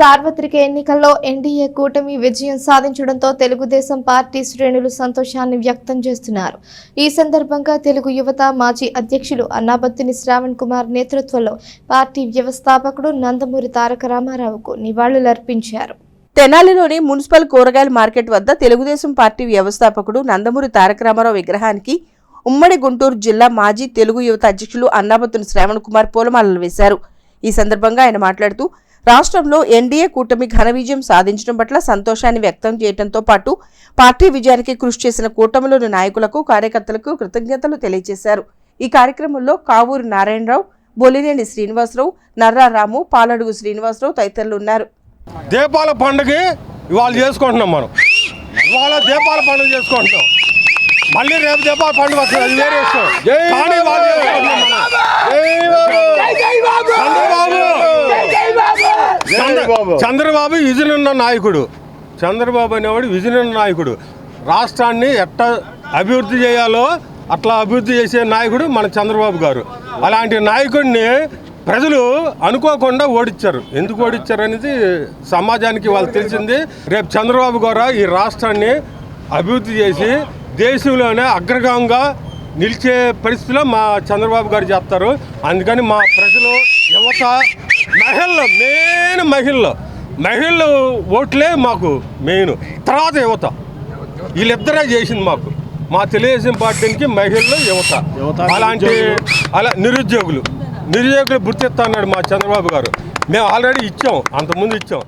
సార్వత్రిక ఎన్నికల్లో ఎన్డీఏ కూటమి విజయం సాధించడంతో తెలుగుదేశం పార్టీ శ్రేణులు సంతోషాన్ని వ్యక్తం చేస్తున్నారు. ఈ సందర్భంగా తెలుగు యువత మాజీ అధ్యక్షులు అన్నాబత్తిని శ్రావణ్ కుమార్ నేతృత్వంలో పార్టీ వ్యవస్థాపకుడు నందమూరి తారక రామారావుకు నివాళులర్పించారు. తెనాలిలోని మున్సిపల్ కూరగాయల మార్కెట్ వద్ద తెలుగుదేశం పార్టీ వ్యవస్థాపకుడు నందమూరి తారక రామారావు విగ్రహానికి ఉమ్మడి గుంటూరు జిల్లా మాజీ తెలుగు యువత అధ్యక్షులు అన్నాబత్తుని శ్రావణ్ కుమార్ పూలమాలలు వేశారు. ఈ సందర్భంగా ఆయన మాట్లాడుతూ రాష్ట్రంలో ఎన్డీఏ కూటమి ఘన విజయం సాధించడం పట్ల సంతోషాన్ని వ్యక్తం చేయడంతో పాటు పార్టీ విజయానికి కృషి చేసిన కూటమిలోని నాయకులకు కార్యకర్తలకు కృతజ్ఞతలు తెలియజేశారు. ఈ కార్యక్రమంలో కావూరు నారాయణరావు బొలినేని శ్రీనివాసరావు నర్రా రాము పాలడుగు శ్రీనివాసరావు తదితరులు ఉన్నారు. దీపాల పండుగ ఇవాళ చేసుకుంటున్నాం మనం. ఇవాళ దీపాల పండుగ చేసుకుంటున్నాం. మళ్ళీ రేపు దీపాల పండుగ వస్తుంది. అది వేరే విషయం కానీ ఇవాళ చేసుకుంటున్నాం మనం. చంద్రబాబు. చంద్రబాబు విజన్ ఉన్న నాయకుడు. చంద్రబాబు అనేవాడు విజన్ ఉన్న నాయకుడు. రాష్ట్రాన్ని ఎట్ట అభివృద్ధి చేయాలో అట్లా అభివృద్ధి చేసే నాయకుడు మన చంద్రబాబు గారు. అలాంటి నాయకుడిని ప్రజలు అనుకోకుండా ఓడిచ్చారు. ఎందుకు ఓడిచ్చారు అనేది సమాజానికి వాళ్ళు తెలిసింది. రేపు చంద్రబాబు గారు ఈ రాష్ట్రాన్ని అభివృద్ధి చేసి దేశంలోనే అగ్రగామంగా నిలిచే పరిస్థితిలో మా చంద్రబాబు గారు చెప్తారు అందుకని మా ప్రజలు యువత మహిళలు మెయిన్ మహిళలు మహిళలు ఓట్లే మాకు మెయిన్. తర్వాత యువత. వీళ్ళిద్దరే చేసింది మాకు. మా తెలుగుదేశం పార్టీకి మహిళలు యువత. అలాంటి అలా నిరుద్యోగులు. నిరుద్యోగులు గుర్తిస్తా అన్నాడు మా చంద్రబాబు గారు. మేము ఆల్రెడీ ఇచ్చాం అంతకుముందు ఇచ్చాం.